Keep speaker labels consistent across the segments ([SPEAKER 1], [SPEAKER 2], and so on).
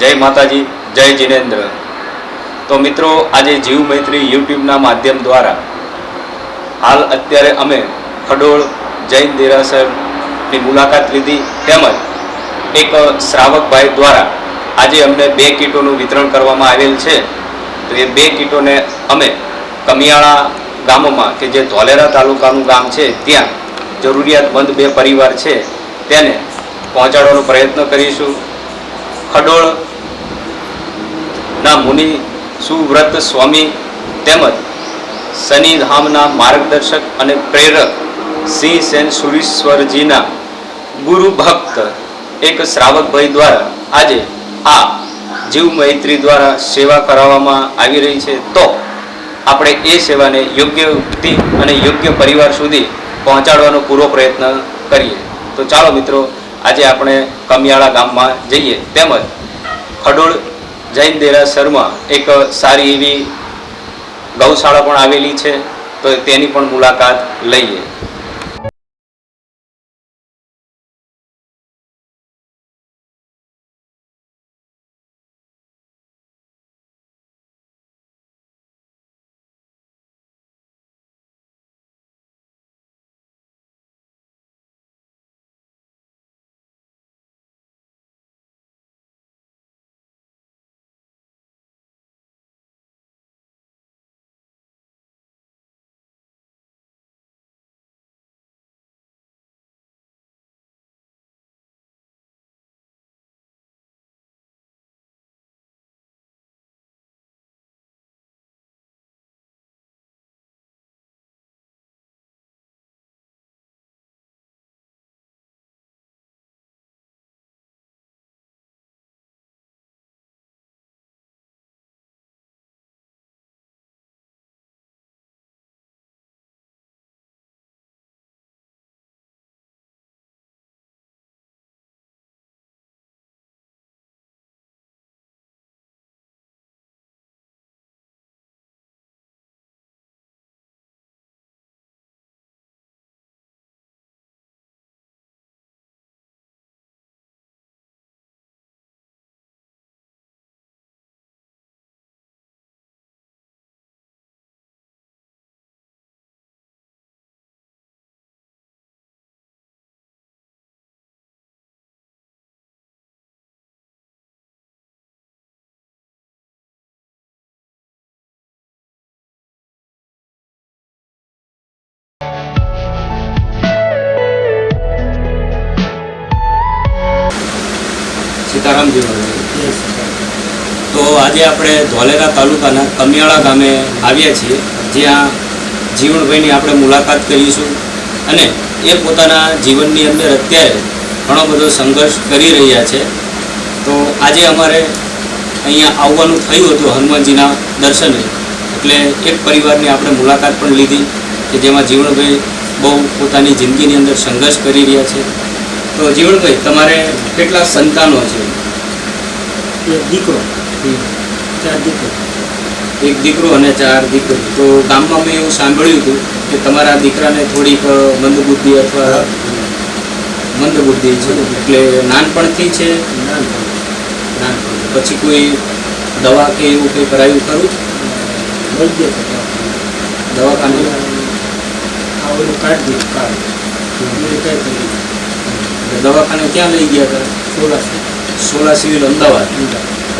[SPEAKER 1] જય માતાજી, જય જિનેન્દ્ર. તો મિત્રો, આજે જીવ મૈત્રી યુટ્યુબના માધ્યમ દ્વારા હાલ અત્યારે અમે ખડોળ જૈન દેરાસરની મુલાકાત લીધી તેમજ એક શ્રાવકભાઈ દ્વારા આજે અમને બે કીટોનું વિતરણ કરવામાં આવેલ છે. તો એ બે કીટોને અમે કમિયાળા ગામમાં કે જે ધોલેરા તાલુકાનું ગામ છે, ત્યાં જરૂરિયાતમંદ બે પરિવાર છે, તેને પહોંચાડવાનો પ્રયત્ન કરીશું. ખડોળ ના મુનિ, સુવ્રત, સ્વામી તેમજ શનિધામના માર્ગદર્શક અને પ્રેરક સિંહ સેન સુરીશ્વરજીના ગુરુ ભક્ત એક શ્રાવકભાઈ દ્વારા આજે આ જીવ મૈત્રી દ્વારા સેવા કરાવવામાં આવી રહી છે. તો આપણે એ સેવાને યોગ્ય વ્યક્તિ અને યોગ્ય પરિવાર સુધી પહોંચાડવાનો પૂરો પ્રયત્ન કરીએ. તો ચાલો મિત્રો, આજે આપણે કમિયાળા ગામમાં જઈએ. તેમજ ખડોળ જૈન દેરાસરમાં એક સારી એવી ગૌશાળા પણ આવેલી છે તો તેની પણ મુલાકાત લઈએ. સીતારામ જીવન તો આજે આપણે ધોલેરા તાલુકાના કમિયાળા ગામે આવ્યા છીએ, જ્યાં જીવણભાઈની આપણે મુલાકાત કરીશું અને એ પોતાના જીવનની અંદર અત્યારે ઘણો બધો સંઘર્ષ કરી રહ્યા છે. તો આજે અમારે અહીંયા આવવાનું થયું હતું હનુમાનજીના દર્શને, એટલે એક પરિવારની આપણે મુલાકાત પણ લીધી કે જેમાં જીવણભાઈ બહુ પોતાની જિંદગીની અંદર સંઘર્ષ કરી રહ્યા છે. તો જીવણભાઈ તમારે કેટલા સંતાનો છે?
[SPEAKER 2] એક દીકરો. ચાર દીકરો.
[SPEAKER 1] એક દીકરો અને ચાર દીકરી. તો ગામમાં મેં એવું સાંભળ્યું હતું કે તમારા દીકરાને થોડીક મંદબુદ્ધિ અથવા મંદબુદ્ધિ છે. એટલે નાનપણથી છે?
[SPEAKER 2] નાનપણ
[SPEAKER 1] પછી કોઈ દવા કે એવું કંઈ કરાયું ખરું? દવાખાને.
[SPEAKER 2] આવું કાઢ દીધું કાર્ડ. કંઈ કઈ કરી
[SPEAKER 1] એટલે દવાખાને ક્યાં લઈ ગયા હતા?
[SPEAKER 2] છે
[SPEAKER 1] સોલા સિવિલ અમદાવાદ.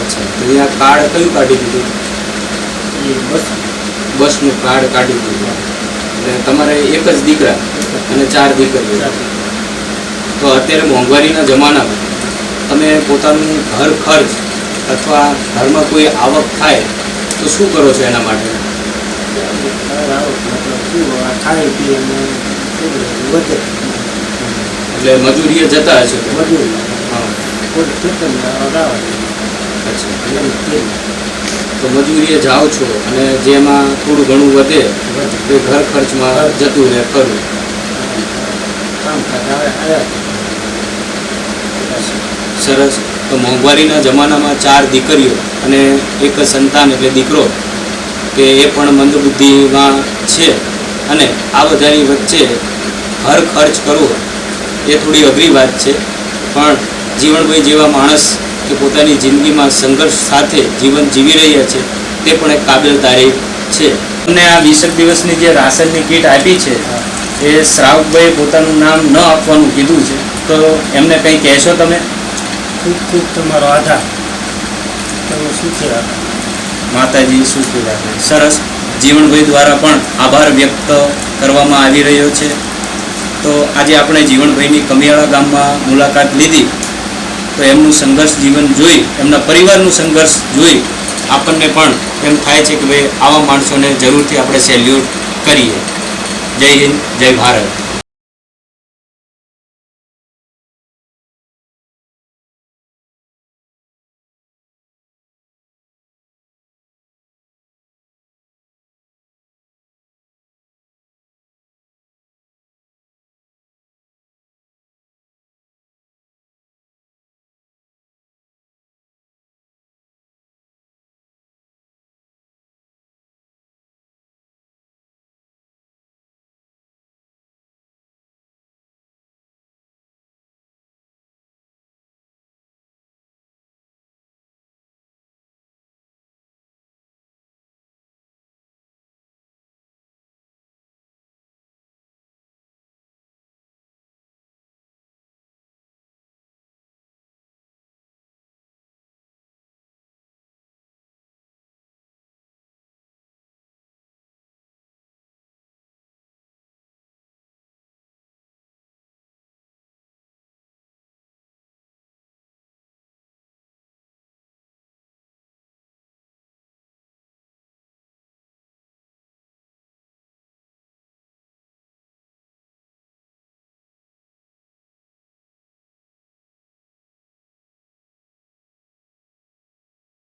[SPEAKER 1] અચ્છા તો અહીંયા કાર્ડ કયું કાઢી દીધું?
[SPEAKER 2] એ બસ.
[SPEAKER 1] બસનું કાર્ડ કાઢી દીધું. એટલે તમારે એક જ દીકરા અને ચાર દીકરીઓ. તો અત્યારે મોંઘવારીના જમાનામાં તમે પોતાનું ઘર ખર્ચ અથવા ઘરમાં કોઈ આવક થાય તો શું કરો છો એના માટે?
[SPEAKER 2] ખાય પીએ
[SPEAKER 1] એટલે મજૂરીએ જતા હશે તો?
[SPEAKER 2] મજૂરી.
[SPEAKER 1] તો મજૂરીએ જાઓ છો અને જેમાં થોડું ઘણું વધે તે ઘર ખર્ચમાં જતું રહે ખરું. સરસ. તો મોંઘવારીના જમાનામાં ચાર દીકરીઓ અને એક સંતાન એટલે દીકરો કે એ પણ મંદબુદ્ધિમાં છે. અને આ બધાની વચ્ચે ઘર ખર્ચ કરવો એ થોડી અઘરી વાત છે. પણ જીવણભાઈ જેવા માણસ કે પોતાની જિંદગીમાં સંઘર્ષ સાથે જીવન જીવી રહ્યા છે તે પણ એક કાબિલ તારીફ છે. અને આ વીસેક દિવસની જે રાશનની કીટ આપી છે એ શ્રાવકભાઈએ પોતાનું નામ ન આપવાનું કીધું છે. તો એમને કંઈ કહેશો તમે?
[SPEAKER 2] ખૂબ ખૂબ તમારો આધાર તમે સુખી રાખો
[SPEAKER 1] માતાજી સુખી રાખે સરસ. જીવનભાઈ દ્વારા પણ આભાર વ્યક્ત કરવામાં આવી રહ્યો છે. તો આજે આપણે જીવનભાઈની કમિયાળા ગામમાં મુલાકાત લીધી. તો એમનું સંઘર્ષ જીવન જોઈ, એમના પરિવારનું સંઘર્ષ જોઈ આપણને પણ એમ થાય છે કે ભાઈ આવા માણસોને જરૂરથી આપણે સેલ્યુટ કરીએ. જય હિન્દ, જય ભારત.